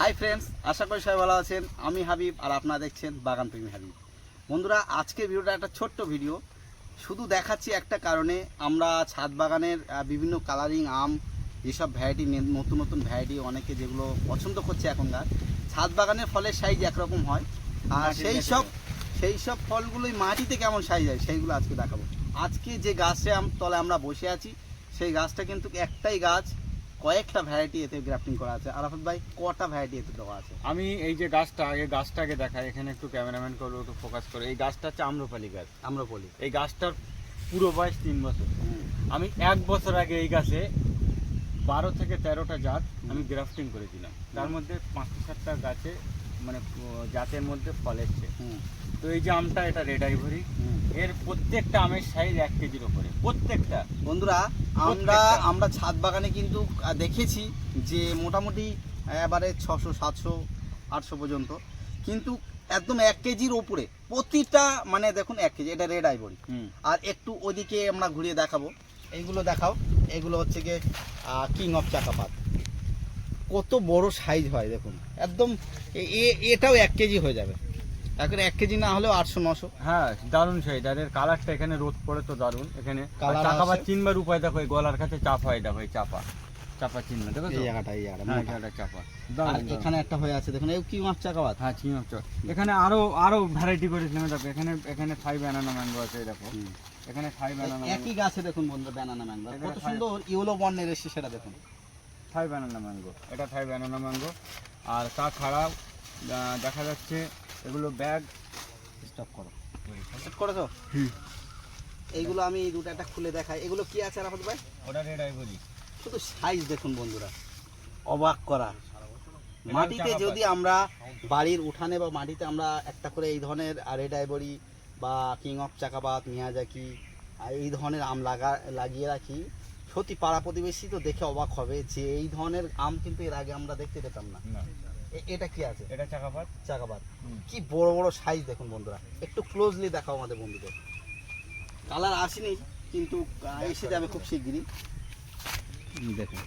Hi friends আশা করি সবাই ভালো আছেন। আমি হাবিব আর আপনারা দেখছেন বাগান প্রেমী হাবিব। বন্ধুরা আজকে ভিডিওটা একটা ছোট্ট ভিডিও। শুধু দেখাচ্ছি একটা কারণে আমরা ছাদ বাগানের বিভিন্ন কালারিং আম যেসব ভ্যারাইটি নতুন নতুন ভ্যারাইটি অনেকে যেগুলো পছন্দ করছে এখনকার। ছাদ বাগানের ফলের সাইজ একরকম হয়। আর সেই সব সেই সব ফলগুলোই মাটিতে কেমন সাইজ হয় সেইগুলো আজকে দেখাবো। আজকে যে গাছে আম তলে আমরা বসে আছি সেই গাছটা কিন্তু একটাই গাছ। কয়েকটা ভ্যারাইটি এতে গ্রাফটিং করা আছে। আরাফাত ভাই কটা ভ্যারাইটি এতে দেওয়া আছে? আমি এই যে গাছটা আগে গাছটাকে দেখাই এখানে একটু ক্যামেরাম্যান করব একটু ফোকাস করে। এই গাছটা হচ্ছে আম্রপালি গাছ। আম্রপালি। এই গাছটার পুরো বয়স তিন বছর। আমি এক বছর আগে এই গাছে বারো থেকে তেরোটা জাত আমি গ্রাফটিং করেছিলাম। তার মধ্যে পাঁচটা সাতটা গাছে মানে জাতের মধ্যে ফল এসছে। হুম, তো এই যে আমটা এটা রেড আইভরি এর প্রত্যেকটা আমের সাইজ এক কেজির ওপরে প্রত্যেকটা। বন্ধুরা আমরা আমরা ছাদ বাগানে কিন্তু দেখেছি যে মোটামুটি এবারে ছশো সাতশো আটশো পর্যন্ত। কিন্তু একদম এক কেজির ওপরে প্রতিটা মানে দেখুন এক কেজি এটা রেড আইভরি আর একটু ওদিকে আমরা ঘুরিয়ে দেখাবো। এইগুলো দেখাও। এগুলো হচ্ছে গিয়ে কিং অফ চাকাপাত কত বড় সাইজ হয় দেখুন। একদম এটাও এক কেজি হয়ে যাবে। এখন এক কেজি না হলেও আটশো নশো। হ্যাঁ দারুণ সেই আর এর কালারটা এখানে রোদ পড়ে তো দারুণ। এখানে Colour চাকাবার চিনবার উপায় দেখো গলার কাছে চাপা হয় দেখো চাপা। চাপা চিহ্ন দেখো এই জায়গাটা এই জায়গাটা হ্যাঁ চাপা। এখানে একটা হয়ে আছে দেখুন এই কিং অফ চাকাপাত হ্যাঁ চিংড়ি চপ এখানে আরও আরও ভ্যারাইটি করেছিলাম দেখো এখানে এখানে থাই ব্যানানা ম্যাঙ্গো আছে দেখো। এখানে থাই ব্যানানা একই গাছে দেখুন বন্ধুরা ব্যানানা ম্যাঙ্গো কত সুন্দর ইউলো বর্ণের এসছে সেটা দেখুন। থাই ব্যানানা ম্যাঙ্গো এটা থাই ব্যানানা ম্যাঙ্গো আর তাছাড়াও দেখা যাচ্ছে এগুলো ব্যাগ স্টপ করো। হুম। এইগুলো আমি দুটো একটা খুলে দেখাই। এগুলো কি আছে রাফত ভাই? ওটা রেড আইভরি শুধু সাইজ দেখুন বন্ধুরা। অবাক করা। মাটিতে যদি আমরা বাড়ির উঠানে বা মাটিতে আমরা একটা করে এই ধরনের রেড আইবরি বা কিং অফ চাকাবাত মিয়াজাকি আর এই ধরনের আম লাগা লাগিয়ে রাখি সত্যি পাড়া প্রতিবেশী তো দেখে অবাক হবে যে এই ধরনের আম কিন্তু এর আগে আমরা দেখতে পেতাম না। এটা কি আছে? এটা চাকাপাত। চাকাবাত হুম। কি বড় বড় সাইজ দেখুন বন্ধুরা। একটু ক্লোজলি দেখাও আমাদের বন্ধুদের। কালার আসেনি কিন্তু এসে যাবে খুব শিগগিরই। দেখুন।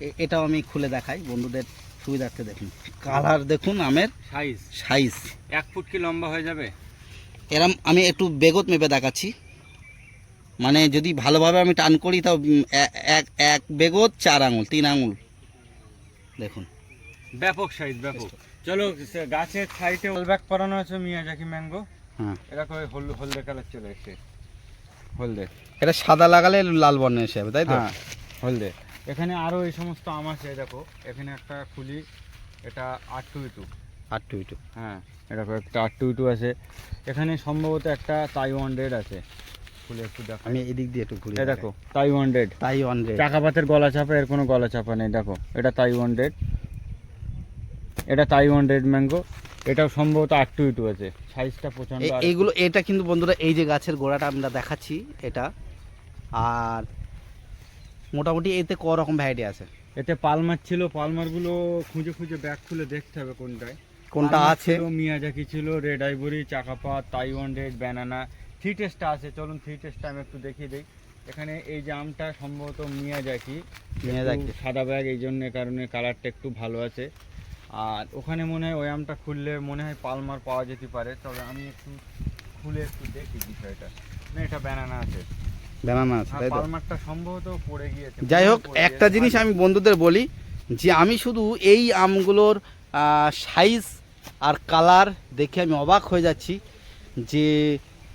এ- এটাও আমি খুলে দেখাই। বন্ধুদের সুবিধার্থে দেখুন। কালার দেখুন আমের সাইজ সাইজ এক ফুট কি লম্বা হয়ে যাবে? এরম আমি একটু বেগত মেপে দেখাচ্ছি। মানে যদি ভালোভাবে আমি টান করি তাও এক এক বেগত চার আঙুল তিন আঙুল। দেখুন। ব্যাপক সাইজ ব্যাপক। চলো গাছের সাইডে ব্যাক করানো আছে মিয়াজাকি ম্যাঙ্গো হ্যাঁ। এরকম ওই হল হলদে কালার চলে এসছে। হলদে। এটা সাদা লাগালে লাল বর্ণ এসে যাবে তাই তো? হ্যাঁ হলদে। এখানে আরও এই সমস্ত আম আছে দেখো। এখানে একটা খুলি এটা আট টু টু আট টু টু হ্যাঁ এরকম একটা আট টু টু আছে। এখানে সম্ভবত একটা তাইওয়ান রেড আছে। খুলে একটু দেখো। আমি এদিক দিয়ে একটু দেখো তাইওয়ান রেড চাকাপাতের গলা চাপা এর কোনো গলা চাপা নেই দেখো। এটা তাইওয়ান রেড এটা তাইওয়ান রেড ম্যাঙ্গো এটাও সম্ভবত আট টু টু আছে। সাইজটা প্রচণ্ড এইগুলো এটা কিন্তু বন্ধুরা এই যে গাছের গোড়াটা আমরা দেখাচ্ছি এটা। আর মোটামুটি এতে ক রকম ভ্যারাইটি আছে? এতে পালমার ছিল পালমারগুলো খুঁজে খুঁজে ব্যাগ খুলে দেখতে হবে কোনটায়। কোনটা আছে? মিয়াজাকি ছিল red ivory Chakapat Taiwan red banana three টেস্টটা আছে চলুন থ্রি টেস্টটা আমি একটু দেখিয়ে দিই। এখানে এই জামটা সম্ভবত মিয়াজাকি মিয়াজাকি। একটু সাদা ব্যাগ এই জন্য কারণে কালারটা একটু ভালো আছে। আর ওখানে মনে হয় ওই আমটা খুললে মনে হয় পালমার পাওয়া যেতে পারে তবে আমি একটু খুলে একটু দেখি বিষয়টা। না এটা ব্যানানা আছে। ব্যানানা আছে তাই তো? পালমারটা সম্ভবত পড়ে গিয়েছে যাই হোক একটা জিনিস আমি বন্ধুদের বলি যে আমি শুধু এই আমগুলোর সাইজ আর কালার দেখে আমি অবাক হয়ে যাচ্ছি যে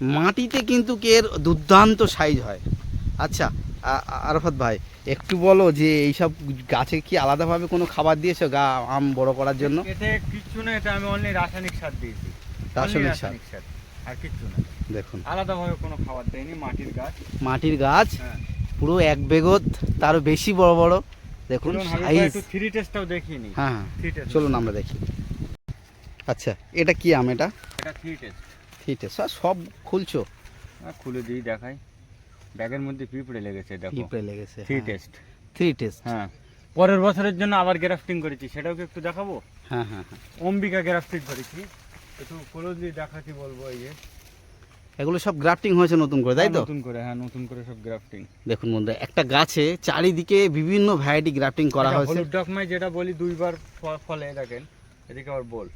মাটিতে কিন্তু এর দুর্দান্ত সাইজ হয়। আচ্ছা আ- আ- ভাই একটু বলো যে এইসব গাছে কি আলাদাভাবে কোনো খাবার দিয়েছ গা আম বড় করার জন্য? এতে কিচ্ছু না এটা আমি অনলি রাসায়নিক সার দিয়েছি। রাসায়নিক সার। রাসায়নিক সার আর কিচ্ছু না দেখুন। আলাদাভাবে কোনো খাবার দেয়নি মাটির গাছ। মাটির গাছ হ্যাঁ। পুরো এক বেগত তারও বেশি বড় বড়। দেখুন সাইজ থ্রি টেস্টটাও দেখিয়ে নিই। হ্যাঁ হ্যাঁ। চলুন আমরা দেখি। আচ্ছা এটা কি আম এটা? এটা থ্রি টেস্ট আছে সব খুলছো? খুলে দিই দেখাই। ব্যাগের মধ্যে পিঁপড়ে লেগেছে দেখো। পিঁপড়ে লেগেছে থ্রি টেস্ট থ্রি টেস্ট হ্যাঁ। পরের বছরের জন্য আবার গ্রাফটিং করেছি সেটাও কি একটু দেখাবো? হ্যাঁ হ্যাঁ হ্যাঁ। অম্বিকা গ্রাফটিং করেছি। একটু ক্লোজলি দেখাচ্ছি বলব এই যে। এগুলো সব গ্রাফটিং হয়েছে নতুন করে তাই তো? নতুন করে হ্যাঁ নতুন করে সব গ্রাফটিং দেখুন বন্ধুরা একটা গাছে চারিদিকে বিভিন্ন ভ্যারাইটি গ্রাফটিং করা হয়েছে। হলুদ ডকমাই যেটা বলি দুইবার ফ- ফলে দেখেন এদিকে আবার বল।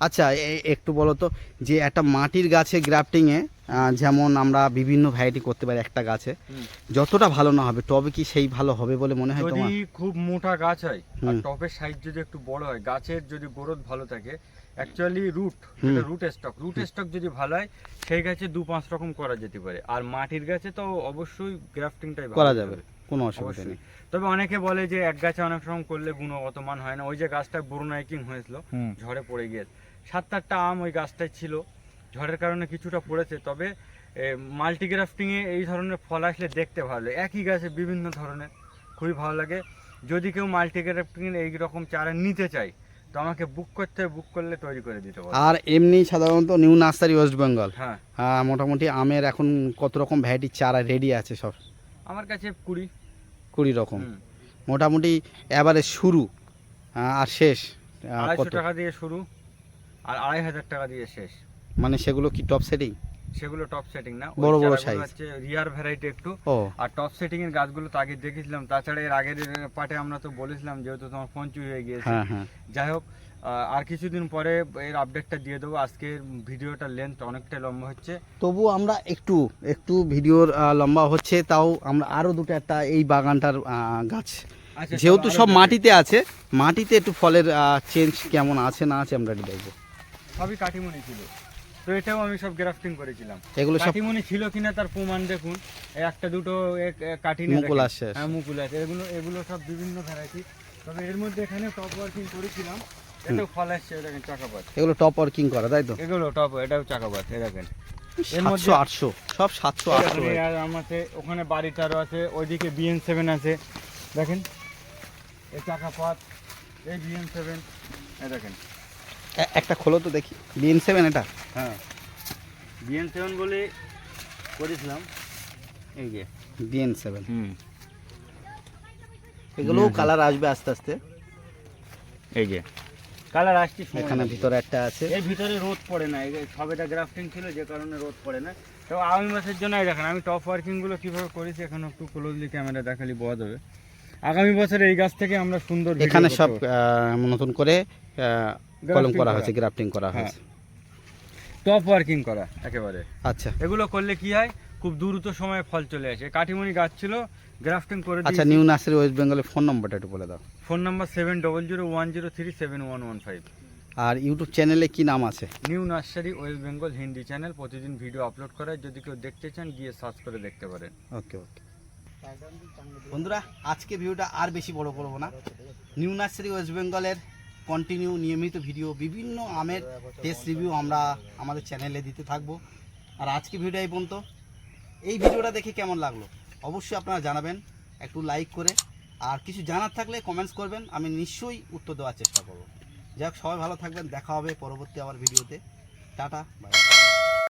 আচ্ছা একটু বলো তো যে একটা মাটির গাছে গ্রাফটিংয়ে যেমন আমরা বিভিন্ন ভ্যারাইটি করতে পারি একটা গাছে যতটা ভালো না হবে টবে কি সেই ভালো হবে বলে মনে হয় যদি তোমার? খুব মোটা গাছ হয় আর। টপের সাইজ যদি একটু বড় হয় গাছের যদি গ্রোথ ভালো থাকে actually root. Root stock root stock যদি ভালো হয় সেই গাছে দু পাঁচ রকম করা যেতে পারে। আর মাটির গাছে তো অবশ্যই গ্রাফটিংটাই করা যাবে। কোনো অসুবিধা নেই। তবে অনেকে বলে যে এক গাছে অনেক রকম করলে গুণগত মান হয় না। ওই যে গাছটা ব্রোনাইকিং হয়েছিল ঝড়ে পড়ে গিয়েছে। সাত আটটা আম ওই গাছটায় ছিল ঝড়ের কারণে কিছুটা পড়েছে। তবে মাল্টিগ্রাফটিংয়ে এই ধরনের ফল আসলে দেখতে ভালো লাগে। একই গাছে বিভিন্ন ধরনের খুবই ভালো লাগে। যদি কেউ মাল্টিগ্রাফটিং এই রকম চারা নিতে চায় তো আমাকে বুক করতে বুক করলে তৈরি করে দিতে পারব। আর এমনি সাধারণত নিউ নার্সারি ওয়েস্ট বেঙ্গল। হ্যাঁ। মোটামুটি আমের এখন কত রকম ভ্যারাইটির চারা রেডি আছে সব? আমার কাছে কুড়ি। কুড়ি রকম। মোটামুটি এবারে শুরু আর শেষ আড়াইশো টাকা দিয়ে শুরু আর আড়াই হাজার টাকা দিয়ে শেষ। মানে সেগুলো কি টপ সেটিং সেগুলো টপ সেটিং না। বড় বড় size। হচ্ছে রিয়ার ভ্যারাইটি একটু। আর টপ সেটিং এর গাছগুলো তো আগে দেখেছিলাম তাছাড়া এর আগের পার্টে আমরা তো বলেছিলাম যেহেতু তোমার ফোন চুরি হয়ে গিয়েছে। হ্যাঁ হ্যাঁ। যাই হোক আর কিছুদিন পরে এর আপডেটটা দিয়ে দেবো। আজকের ভিডিওটার লেন্থ অনেকটাই লম্বা হচ্ছে। তবু আমরা একটু একটু ভিডিওর লম্বা হচ্ছে তাও আমরা আরও দুটো একটা এই বাগানটার গাছ। আচ্ছা, যেহেতু সব মাটিতে আছে মাটিতে একটু ফলের চেঞ্জ কেমন আছে না আছে আমরা একটু দেখব। সবই কাটিমনি ছিল। তো এটাও আমি সব গ্রাফটিং করেছিলাম। এগুলো সব কাটিমনি ছিল কিনা তার প্রমাণ দেখুন। একটা দুটো কাটিনে মুকুল। আসছে। হ্যাঁ মুকুল আছে। এগুলো এগুলো সব বিভিন্ন ভ্যারাইটি তবে এর মধ্যে এখানে টপ ওয়ার্কিং করেছিলাম। এটাও ফল আসছে দেখেন চাকাপাত এগুলো টপ ওয়ার্কিং করা তাই তো? এগুলো টপ এটাও চাকাপাত দেখেন। এর মধ্যে সাতশো আটশো সব সাতশো আটশো এখানে আর আমাতে ওখানে বাড়িটারও আছে ওইদিকে বিএন সেভেন আছে। দেখেন এই চাকাপাত এই বিএন সেভেন দেখেন। একটা খোলো তো দেখি। বিএন সেভেন এটা? হ্যাঁ। বিএন সেভেন বলে করেছিলাম। এই যে বিএন সেভেন হুম। এগুলোও কালার আসবে আস্তে আস্তে। এই যে কালার আসছে এখানে ভিতরে একটা আছে। এর ভিতরে রোদ পড়ে না সবেটা গ্রাফটিং ছিল যে কারণে রোদ পড়ে না। তো আগামী মাসের জন্য এই দেখেন আমি টপ ওয়ার্কিংগুলো কীভাবে করেছি এখন একটু ক্লোজলি ক্যামেরা দেখালি বোঝা যাবে। আগামী বছর এই গাছ থেকে আমরা সুন্দর এখানে সব নতুন করে আহ, কলম করা। হয়েছে গ্রাফটিং করা হ্যাঁ। হয়েছে। টপ ওয়ার্কিং করা একেবারে। আচ্ছা। এগুলো করলে কি হয়? খুব দ্রুত সময়ে ফল চলে আসে। কাঠিমণি গাছ ছিল গ্রাফটিং করে আচ্ছা নিউ নার্সারি ওয়েস্ট বেঙ্গলের ফোন নম্বরটা একটু বলে দাও। Phone number seven double zero one zero three seven one one five আর ইউটিউব চ্যানেলে কি নাম আছে? New nursery west Bengal Hindi channel. প্রতিদিন ভিডিও আপলোড করায় যদি কেউ দেখতে চান গিয়ে সার্চ করে দেখতে পারেন। ওকে ওকে। বন্ধুরা আজকে ভিডিওটা আর বেশি বড় করব না। নিউ নার্সারি ওয়েস্ট বেঙ্গলের কন্টিনিউ নিয়মিত ভিডিও বিভিন্ন আমের টেস্ট রিভিউ আমরা আমাদের চ্যানেলে দিতে থাকব। আর আজকে ভিডিও এই পর্যন্ত। এই ভিডিওটা দেখে কেমন লাগল? অবশ্যই আপনারা জানাবেন, একটু লাইক করে। আর কিছু জানার থাকলে কমেন্টস করবেন, আমি নিশ্চয়ই উত্তর দেওয়ার চেষ্টা করব। যাই হোক সবাই ভালো থাকবেন, দেখা হবে পরবর্তী আবার ভিডিওতে টাটা বাই